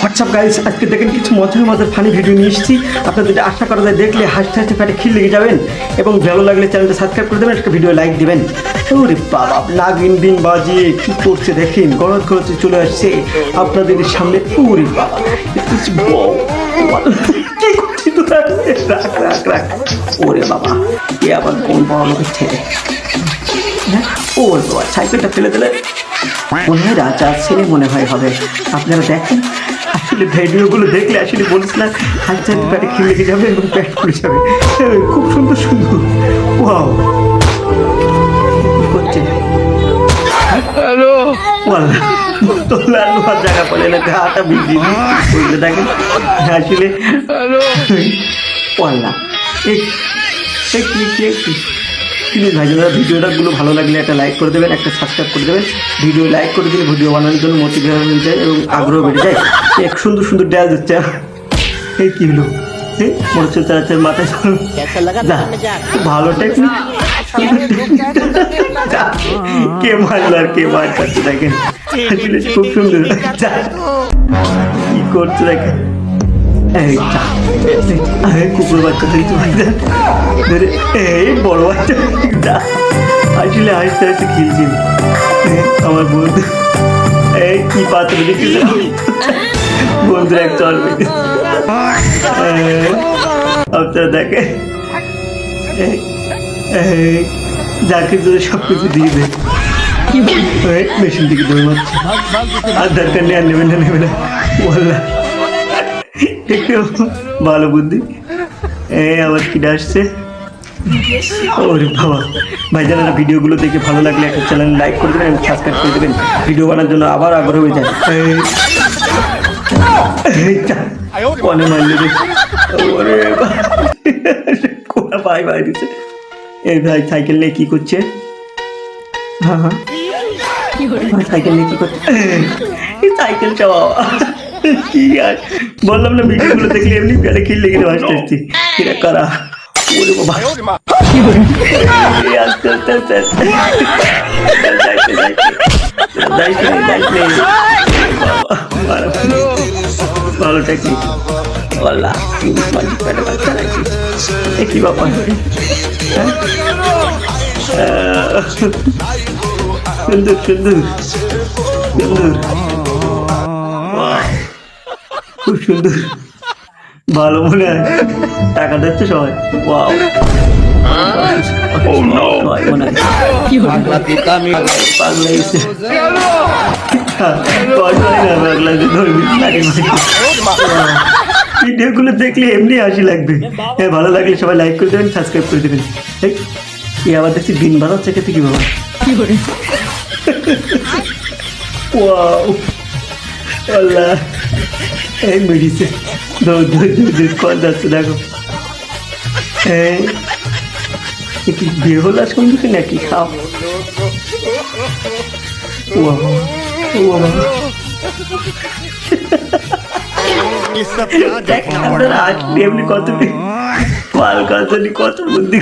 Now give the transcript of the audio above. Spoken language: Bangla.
হোয়াটসঅ্যাপ গাইস আজকে দেখেন কিছু মজার মজার ফানি ভিডিও নিয়ে এসেছি। আপনাদের আশা করা যায় দেখলে হাসতে হাসতে পেটে খিল লেগে যাবেন এবং ভালো লাগলে চ্যানেলটা সাবস্ক্রাইব করে দেবেন একটা ভিডিও লাইক দেবেন। ওরে বাবা, নাগিন দিন বাজিয়ে কি করছে দেখেন? গরজ গরজে চলে আসছে আপনাদের সামনে। ওরে বাবা কি রাখ রাখ রাখ। ওরে বাবা, এ আবার কোন বড় লোকের ছেলে হ্যাঁ? ও বাবা, সাইকেলটা ফেলে দিলে। মনে হয় রাজা ছেলে মনে হয় হবে। আপনারা দেখেন আসলে ভিডিওগুলো দেখলে আসলে বলিস না হাত চার প্যাটে খেলে যাবে এবং প্যাট পড়ে যাবে। খুব সুন্দর সুন্দর। ওয়াও। করছে। হ্যালো। ওয়াল্লা তোলা লোহার জায়গা না বিজি আসলে ওয়াল্লা কি কি? প্লিজ দাদা ভিডিওটাগুলো ভালো লাগলে একটা লাইক করে দেবেন একটা সাবস্ক্রাইব করে দেবেন। ভিডিও লাইক করে দিলে ভিডিও বানানোর জন্য মোটিভেশন যায় এবং আগ্রহ বেড়ে যায়। এক সুন্দর সুন্দর ড্যান্স হচ্ছে। এই কী হলো? মনে হচ্ছে চাচার মাথায় ভালো টেকনিক কে মারলো আর কে মার চাচ্ছে দেখেন খুব সুন্দর। কি করছে দেখেন। কুকুর বাচ্চা পাচ্ছি ধরে এই বড় বাচ্চা, যা। আসলে হাসতে হাসতে খেলছি আমার বন্ধু। এই, কি পাত্র দেখছিস বন্ধুরা এক চল আপনারা দেখে। যদি সব কিছু দিয়ে দেয় মেশিন থেকে দৌড় মারছে। আর দরকার নেই, আর নেবে না নেবে না। বললা একটু ভালো বুদ্ধি। এ আবার কি আসছে। ওরে বাবা। ভাই যারা ভিডিওগুলো দেখে ভালো লাগলে একটা চ্যানেল লাইক করে দেবেন এবং সাবস্ক্রাইব করে দেবেন। ভিডিও বানার জন্য আবার আগ্রহ হয়ে যায়। কনে মারলে ওরে কোনা ভাই ভাই দিচ্ছে এই ভাই সাইকেল নিয়ে কি করছে? হ্যাঁ হ্যাঁ। সাইকেল নিয়ে কি করছে? সাইকেল চাওয়া কি আর? বললাম না ভিডিওগুলো দেখলে এমনি পেটে খিল লেগে যাবে আস্তে আস্তে কিরা করা? ওরে বাবা। আস্তে আস্তে ভালো ভালো টেকনিক ওলা মাঝে কি বাবা? হ্যাঁ? সুন্দর সুন্দর। সুন্দর। খুব সুন্দর। ভালো মনে হয়। টাকা দিচ্ছে সবাই। ওয়াও ভিডিও গুলো দেখলে এমনি হাসি লাগবে। হ্যাঁ ভালো লাগলে সবাই লাইক করে দেবেন সাবস্ক্রাইব করে দেবেন। এই আবার দেখছি দিন ভালো চেকে কি বাবা কি করে ওয়াও আল্লাহ। এই মেডিসে দৌড় দৌড় দৌড় দৌড় কল যাচ্ছে দেখো হ্যাঁ কি বিয়ে হলো নাকি? খাও। ও বাবা ও বাবা। দেখ আপনারা আসলে এমনি কত পাল কত কত বুদ্ধি